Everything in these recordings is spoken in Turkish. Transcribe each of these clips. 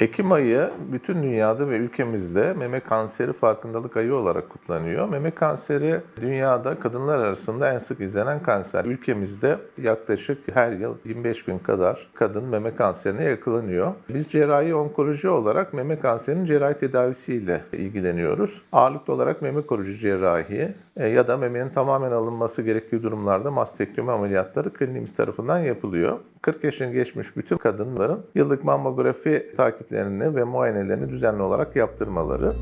Ekim ayı bütün dünyada ve ülkemizde meme kanseri farkındalık ayı olarak kutlanıyor. Meme kanseri dünyada kadınlar arasında en sık izlenen kanser. Ülkemizde yaklaşık her yıl 25 bin kadar kadın meme kanserine yakalanıyor. Biz cerrahi onkoloji olarak meme kanserinin cerrahi tedavisiyle ilgileniyoruz. Ağırlıklı olarak meme koruyucu cerrahi e, ya da memenin tamamen alınması gerektiği durumlarda mastektomi ameliyatları kliniğimiz tarafından yapılıyor. 40 yaşını geçmiş bütün kadınların yıllık mammografi takiplerini ve muayenelerini düzenli olarak yaptırmaları.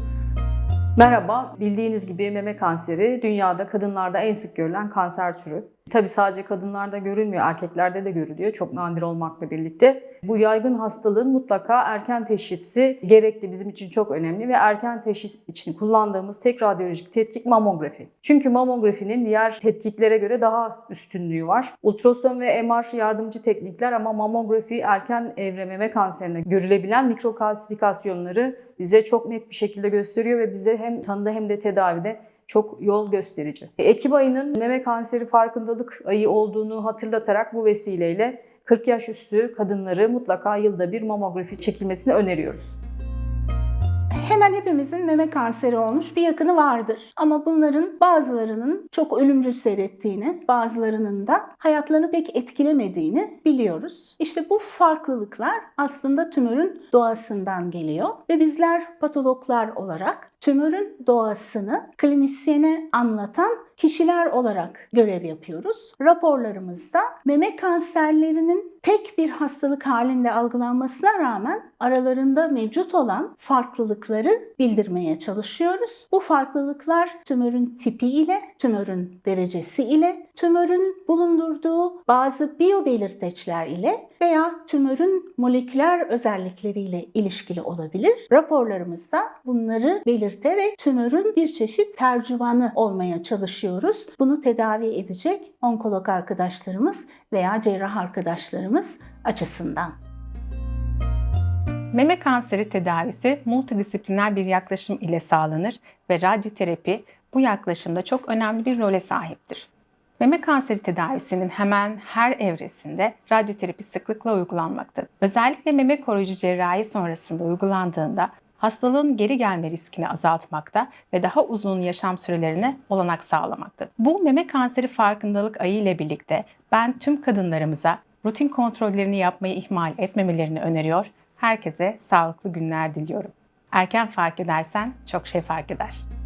Merhaba, bildiğiniz gibi meme kanseri dünyada kadınlarda en sık görülen kanser türü. Tabii sadece kadınlarda görülmüyor, erkeklerde de görülüyor çok nadir olmakla birlikte. Bu yaygın hastalığın mutlaka erken teşhisi gerekli bizim için çok önemli ve erken teşhis için kullandığımız tek radyolojik tetkik mamografi. Çünkü mamografinin diğer tetkiklere göre daha üstünlüğü var. Ultrason ve MR yardımcı teknikler ama mamografi erken evre meme kanserine görülebilen mikrokalsifikasyonları bize çok net bir şekilde gösteriyor ve bize hem tanıda hem de tedavide çok yol gösterici. Ekim ayının meme kanseri farkındalık ayı olduğunu hatırlatarak bu vesileyle 40 yaş üstü kadınları mutlaka yılda bir mamografi çekilmesini öneriyoruz. Hemen hepimizin meme kanseri olmuş bir yakını vardır. Ama bunların bazılarının çok ölümcül seyrettiğini, bazılarının da hayatlarını pek etkilemediğini biliyoruz. İşte bu farklılıklar aslında tümörün doğasından geliyor ve bizler patologlar olarak tümörün doğasını klinisyene anlatan kişiler olarak görev yapıyoruz. Raporlarımızda meme kanserlerinin tek bir hastalık halinde algılanmasına rağmen aralarında mevcut olan farklılıkları bildirmeye çalışıyoruz. Bu farklılıklar tümörün tipi ile, tümörün derecesi ile, tümörün bulundurduğu bazı biyobelirteçler ile veya tümörün moleküler özellikleriyle ilişkili olabilir. Raporlarımızda bunları belirterek tümörün bir çeşit tercümanı olmaya çalışıyoruz. Bunu tedavi edecek onkolog arkadaşlarımız veya cerrah arkadaşlarımız açısından. Meme kanseri tedavisi multidisipliner bir yaklaşım ile sağlanır ve radyoterapi bu yaklaşımda çok önemli bir role sahiptir. Meme kanseri tedavisinin hemen her evresinde radyoterapi sıklıkla uygulanmaktadır. Özellikle meme koruyucu cerrahi sonrasında uygulandığında hastalığın geri gelme riskini azaltmakta ve daha uzun yaşam sürelerine olanak sağlamaktadır. Bu meme kanseri farkındalık ayı ile birlikte ben tüm kadınlarımıza rutin kontrollerini yapmayı ihmal etmemelerini öneriyor. Herkese sağlıklı günler diliyorum. Erken fark edersen çok şey fark eder.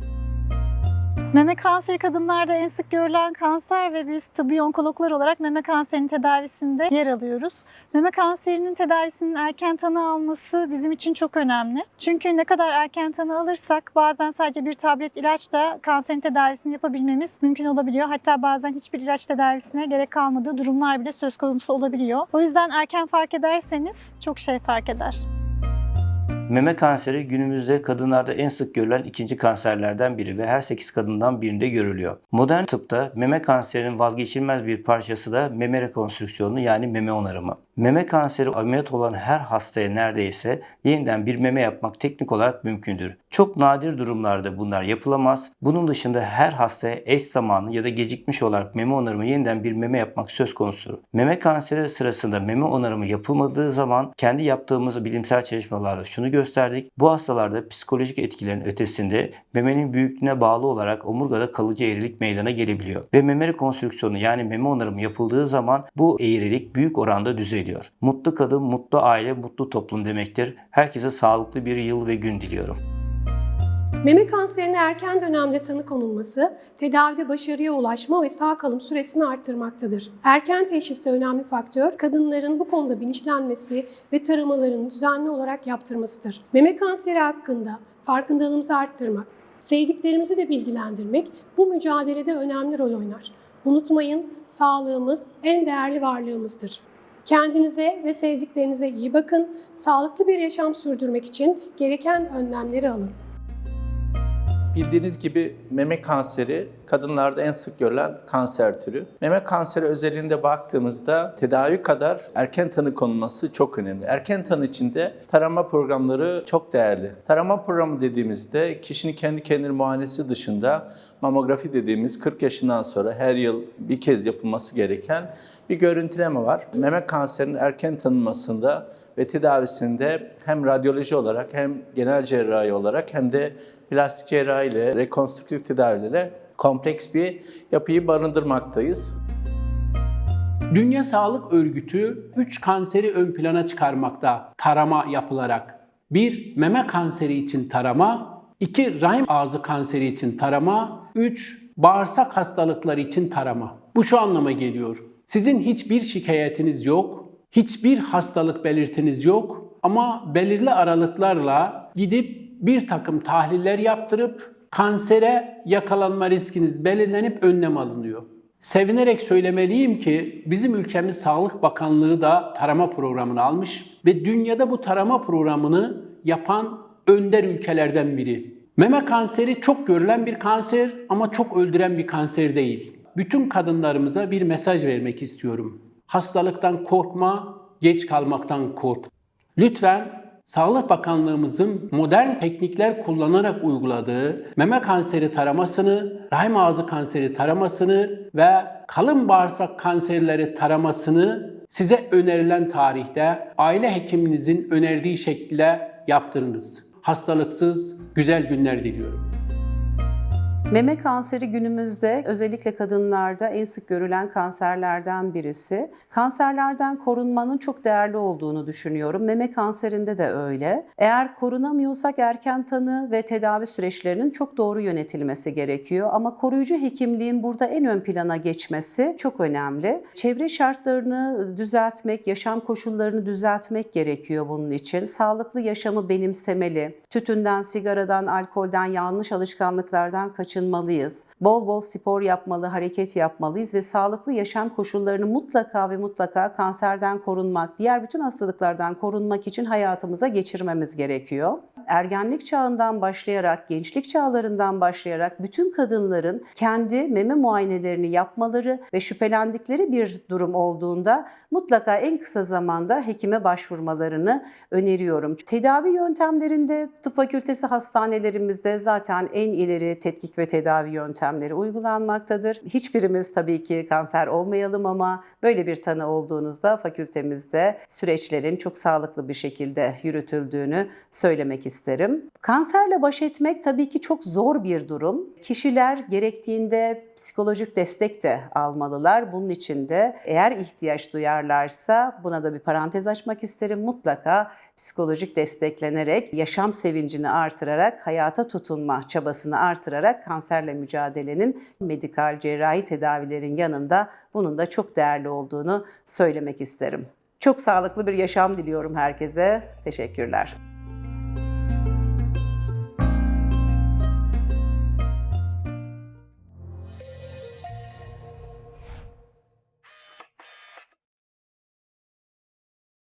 Meme kanseri kadınlarda en sık görülen kanser ve biz tıbbi onkologlar olarak meme kanserinin tedavisinde yer alıyoruz. Meme kanserinin tedavisinin erken tanı alması bizim için çok önemli. Çünkü ne kadar erken tanı alırsak bazen sadece bir tablet ilaçla kanserin tedavisini yapabilmemiz mümkün olabiliyor. Hatta bazen hiçbir ilaç tedavisine gerek kalmadığı durumlar bile söz konusu olabiliyor. O yüzden erken fark ederseniz çok şey fark eder. Meme kanseri günümüzde kadınlarda en sık görülen ikinci kanserlerden biri ve her 8 kadından birinde görülüyor. Modern tıpta meme kanserinin vazgeçilmez bir parçası da meme rekonstrüksiyonu yani meme onarımı. Meme kanseri ameliyat olan her hastaya neredeyse yeniden bir meme yapmak teknik olarak mümkündür. Çok nadir durumlarda bunlar yapılamaz. Bunun dışında her hastaya eş zamanlı ya da gecikmiş olarak meme onarımı yeniden bir meme yapmak söz konusudur. Meme kanseri sırasında meme onarımı yapılmadığı zaman kendi yaptığımız bilimsel çalışmalarda şunu gösterdik. Bu hastalarda psikolojik etkilerin ötesinde memenin büyüklüğüne bağlı olarak omurgada kalıcı eğrilik meydana gelebiliyor. Ve meme rekonstrüksiyonu yani meme onarımı yapıldığı zaman bu eğrilik büyük oranda düzeliyor. Mutlu kadın, mutlu aile, mutlu toplum demektir. Herkese sağlıklı bir yıl ve gün diliyorum. Meme kanserine erken dönemde tanı konulması, tedavide başarıya ulaşma ve sağ kalım süresini arttırmaktadır. Erken teşhiste önemli faktör, kadınların bu konuda bilinçlenmesi ve taramalarını düzenli olarak yaptırmasıdır. Meme kanseri hakkında farkındalığımızı arttırmak, sevdiklerimizi de bilgilendirmek bu mücadelede önemli rol oynar. Unutmayın, sağlığımız en değerli varlığımızdır. Kendinize ve sevdiklerinize iyi bakın, sağlıklı bir yaşam sürdürmek için gereken önlemleri alın. Bildiğiniz gibi meme kanseri kadınlarda en sık görülen kanser türü. Meme kanseri özelliğinde baktığımızda tedavi kadar erken tanı konulması çok önemli. Erken tanı içinde tarama programları çok değerli. Tarama programı dediğimizde kişinin kendi kendine muayenesi dışında mamografi dediğimiz 40 yaşından sonra her yıl bir kez yapılması gereken bir görüntüleme var. Meme kanserinin erken tanınmasında ve tedavisinde hem radyoloji olarak hem genel cerrahi olarak hem de plastik cerrahi ile rekonstrüktif tedavilere kompleks bir yapıyı barındırmaktayız. Dünya Sağlık Örgütü 3 kanseri ön plana çıkarmakta tarama yapılarak. 1. Meme kanseri için tarama, 2. Rahim ağzı kanseri için tarama, 3. Bağırsak hastalıkları için tarama. Bu şu anlama geliyor. Sizin hiçbir şikayetiniz yok, hiçbir hastalık belirtiniz yok ama belirli aralıklarla gidip bir takım tahliller yaptırıp kansere yakalanma riskiniz belirlenip önlem alınıyor. Sevinerek söylemeliyim ki bizim ülkemiz Sağlık Bakanlığı da tarama programını almış ve dünyada bu tarama programını yapan önder ülkelerden biri. Meme kanseri çok görülen bir kanser ama çok öldüren bir kanser değil. Bütün kadınlarımıza bir mesaj vermek istiyorum. Hastalıktan korkma, geç kalmaktan kork. Lütfen Sağlık Bakanlığımızın modern teknikler kullanarak uyguladığı meme kanseri taramasını, rahim ağzı kanseri taramasını ve kalın bağırsak kanserleri taramasını size önerilen tarihte aile hekiminizin önerdiği şekilde yaptırınız. Hastalıksız güzel günler diliyorum. Meme kanseri günümüzde özellikle kadınlarda en sık görülen kanserlerden birisi. Kanserlerden korunmanın çok değerli olduğunu düşünüyorum. Meme kanserinde de öyle. Eğer korunamıyorsak erken tanı ve tedavi süreçlerinin çok doğru yönetilmesi gerekiyor. Ama koruyucu hekimliğin burada en ön plana geçmesi çok önemli. Çevre şartlarını düzeltmek, yaşam koşullarını düzeltmek gerekiyor bunun için. Sağlıklı yaşamı benimsemeli. Tütünden, sigaradan, alkolden, yanlış alışkanlıklardan kaçınmalıyız. Bol bol spor yapmalı, hareket yapmalıyız ve sağlıklı yaşam koşullarını mutlaka ve mutlaka kanserden korunmak, diğer bütün hastalıklardan korunmak için hayatımıza geçirmemiz gerekiyor. Ergenlik çağından başlayarak, gençlik çağlarından başlayarak bütün kadınların kendi meme muayenelerini yapmaları ve şüphelendikleri bir durum olduğunda mutlaka en kısa zamanda hekime başvurmalarını öneriyorum. Tedavi yöntemlerinde tıp fakültesi hastanelerimizde zaten en ileri tetkik ve tedavi yöntemleri uygulanmaktadır. Hiçbirimiz tabii ki kanser olmayalım ama böyle bir tanı olduğunuzda fakültemizde süreçlerin çok sağlıklı bir şekilde yürütüldüğünü söylemek isterim. Kanserle baş etmek tabii ki çok zor bir durum. Kişiler gerektiğinde psikolojik destek de almalılar. Bunun için de eğer ihtiyaç duyarlarsa buna da bir parantez açmak isterim. Mutlaka psikolojik desteklenerek, yaşam sevincini artırarak, hayata tutunma çabasını artırarak kanserle mücadelenin medikal cerrahi tedavilerin yanında bunun da çok değerli olduğunu söylemek isterim. Çok sağlıklı bir yaşam diliyorum herkese. Teşekkürler.